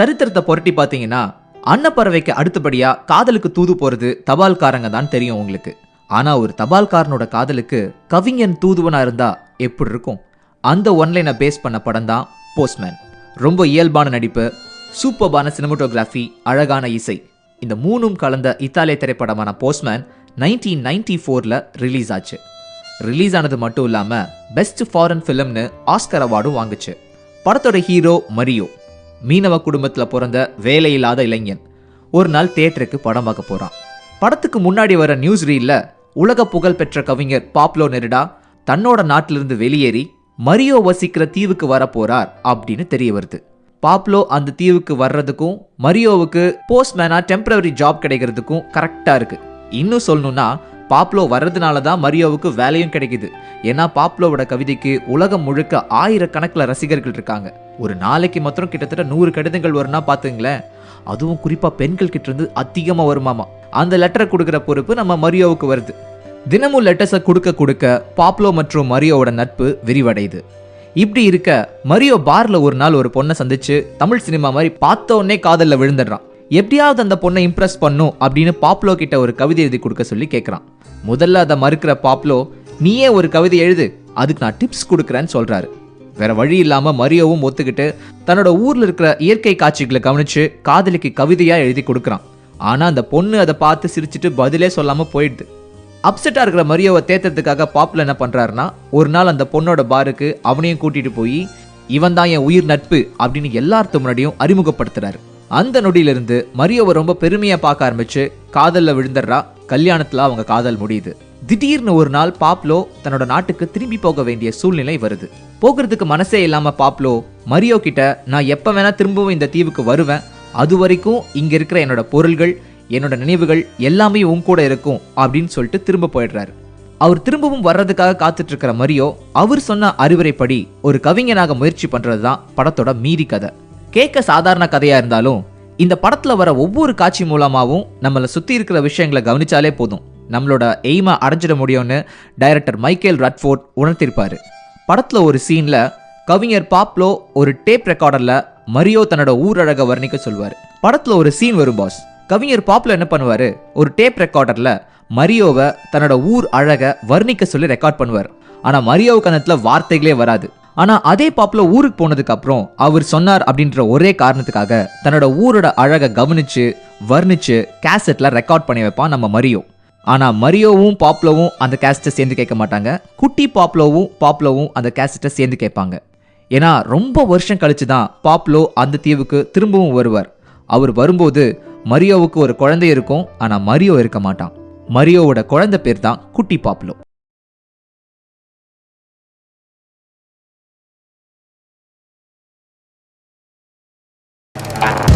சரித்திரத்தை புரட்டி பார்த்தீங்கன்னா அன்னப்பறவைக்கு அடுத்தபடியா காதலுக்கு தூது போறது தபால்காரங்க தான் தெரியும் உங்களுக்கு. ஆனா ஒரு தபால்காரனோட காதலுக்கு கவிஞன் தூதுவனா இருந்தா எப்படி இருக்கும்? அந்த ஒன்லைனை பேஸ் பண்ண படம் தான் போஸ்ட்மேன் ரொம்ப இயல்பான நடிப்பு சூப்பர்பான சினிமட்டோகிராஃபி அழகான இசை. இந்த மூணும் கலந்த இத்தாலிய திரைப்படமான போஸ்ட்மேன் நைன்டீன் நைன்டி ஃபோரில் ரிலீஸ் ஆச்சு. ரிலீஸ் ஆனது மட்டும் இல்லாமல் பெஸ்ட் ஃபாரின் ஃபிலிம்னு ஆஸ்கர் அவார்டும் வாங்குச்சு. படத்தோட ஹீரோ மரியோ மீனவ குடும்பத்தில் பிறந்த வேலையில்லாத இளைஞன். ஒரு நாள் தியேட்டருக்கு படம் பார்க்க போகிறான் படத்துக்கு முன்னாடி வர நியூஸ் ரீல்ல உலக புகழ் பெற்ற கவிஞர் பாப்லோ நெருடா தன்னோட நாட்டிலிருந்து வெளியேறி மரியோ வசிக்கிற தீவுக்கு வர போறார் அப்படின்னு தெரிய வருது. பாப்லோ அந்த தீவுக்கு வர்றதுக்கும் மரியோவுக்கு போஸ்ட்மேனா டெம்பரரி ஜாப் கிடைக்கிறதுக்கும் கரெக்டா இருக்கு. இன்னும் சொல்லணும்னா பாப்லோ வர்றதுனால தான் மரியோவுக்கு வேலையும் கிடைக்குது. ஏன்னா பாப்லோவோட கவிதைக்கு உலகம் முழுக்க ஆயிரக்கணக்கில் ரசிகர்கள் இருக்காங்க. ஒரு நாளைக்கு மாத்திரம் கிட்டத்தட்ட நூறு கடிதங்கள் வரும்னா பார்த்துங்களேன் அதுவும் குறிப்பாக பெண்கள் கிட்டேருந்து அதிகமாக வருமாமா. அந்த லெட்டரை கொடுக்குற பொறுப்பு நம்ம மரியோவுக்கு வருது. தினமும் லெட்டர்ஸை கொடுக்க கொடுக்க பாப்லோ மற்றும் மரியோவோட நட்பு விரிவடையுது. இப்படி இருக்க மரியோ பார்ல ஒரு நாள் ஒரு பொண்ணை சந்திச்சு தமிழ் சினிமா மாதிரி பார்த்த உடனே விழுந்துடுறான். எப்படியாவது அந்த பொண்ணை இம்ப்ரெஸ் பண்ணும் அப்படின்னு பாப்லோ கிட்ட ஒரு கவிதை எழுதி கொடுக்க சொல்லி கேட்குறான் முதல்ல அதை மறுக்கிற பாப்லோ நீயே ஒரு கவிதை எழுது அதுக்கு நான் டிப்ஸ் கொடுக்குறேன்னு சொல்கிறாரு வேற வழி இல்லாம மரியோவும் ஒத்துக்கிட்டு தன்னோட ஊர்ல இருக்கிற இயற்கை காட்சிகளை கவனிச்சு காதலிக்கு கவிதையா எழுதி கொடுக்குறான். ஆனா அந்த பொண்ணு அதை பார்த்து சிரிச்சிட்டு பதிலே சொல்லாம போயிடுது. அப்செட்டாக இருக்கிற மரியோவை தேத்துறதுக்காக பாப்புல என்ன பண்ணுறாருன்னா ஒரு நாள் அந்த பொண்ணோட பாருக்கு அவனையும் கூட்டிட்டு போய் இவன் தான் என் உயிர் நட்பு அப்படின்னு எல்லார்த்து முன்னாடியும் அறிமுகப்படுத்துறாரு. அந்த நொடியிலிருந்து மரியோவை ரொம்ப பெருமையாக பார்க்க ஆரம்பிச்சு காதலில் விழுந்துடுறா. கல்யாணத்தில் அவங்க காதல் முடியுது. திடீர்னு ஒரு நாள் பாப்லோ தன்னோட நாட்டுக்கு திரும்பி போக வேண்டிய சூழ்நிலை வருது. போகிறதுக்கு மனசே இல்லாம பாப்லோ மரியோ கிட்ட நான் எப்ப வேணா திரும்பவும் இந்த தீவுக்கு வருவேன். அது வரைக்கும் இங்க இருக்கிற என்னோட பொருள்கள் என்னோட நினைவுகள் எல்லாமே உன் கூட இருக்கும் அப்படின்னு சொல்லிட்டு திரும்ப போயிடுறாரு. அவர் திரும்பவும் வர்றதுக்காக காத்துட்டு இருக்கிற மரியோ அவர் சொன்ன அறிவுரைப்படி ஒரு கவிஞனாக முயற்சி பண்றது தான் படத்தோட மீதி கதை. கேட்க சாதாரண கதையாக இருந்தாலும் இந்த படத்தில் வர ஒவ்வொரு காட்சி மூலமாகவும் நம்மளை சுற்றி இருக்கிற விஷயங்களை கவனிச்சாலே போதும். நம்மளோட எய்மை அடைஞ்சிட முடியும்னு டைரக்டர் மைக்கேல் ரட்ஃபோர்ட் உணர்த்திருப்பார். படத்தில் ஒரு சீனில் கவிஞர் பாப்லோ ஒரு டேப் ரெக்கார்டரில் மரியோ தன்னோட ஊரழகை வர்ணிக்க சொல்வார். படத்தில் ஒரு சீன் வரும் பாஸ் கவிஞர் பாப்லோ என்ன பண்ணுவார்? ஒரு டேப் ரெக்கார்டரில் மரியோவை தன்னோட ஊர் அழகை வர்ணிக்க சொல்லி ரெக்கார்ட் பண்ணுவார். ஆனால் மரியோவுக்கு அந்த இடத்துல வார்த்தைகளே வராது. ஆனா அதே பாப்லோ ஊருக்கு போனதுக்கு அப்புறம் அவர் சொன்னார் அப்படின்ற ஒரே காரணத்துக்காக தன்னோட ஊரோட அழகை கவனிச்சு வர்ணிச்சு கேசட்ல ரெக்கார்ட் பண்ணி வைப்பான் நம்ம மரியோ. ஆனா மரியோவும் பாப்லோவும் அந்த கேசட்டை சேர்ந்து கேட்க மாட்டாங்க. குட்டி பாப்லோவும் பாப்லோவும் அந்த கேசட்டை சேர்ந்து கேட்பாங்க. ஏன்னா ரொம்ப வருஷம் கழிச்சு தான் பாப்லோ அந்த தீவுக்கு திரும்பவும் வருவார். அவர் வரும்போது மரியோவுக்கு ஒரு குழந்தை இருக்கும். ஆனா மரியோ இருக்க மாட்டான். மரியோவோட குழந்தை பேர் தான் குட்டி பாப்லோ Bye.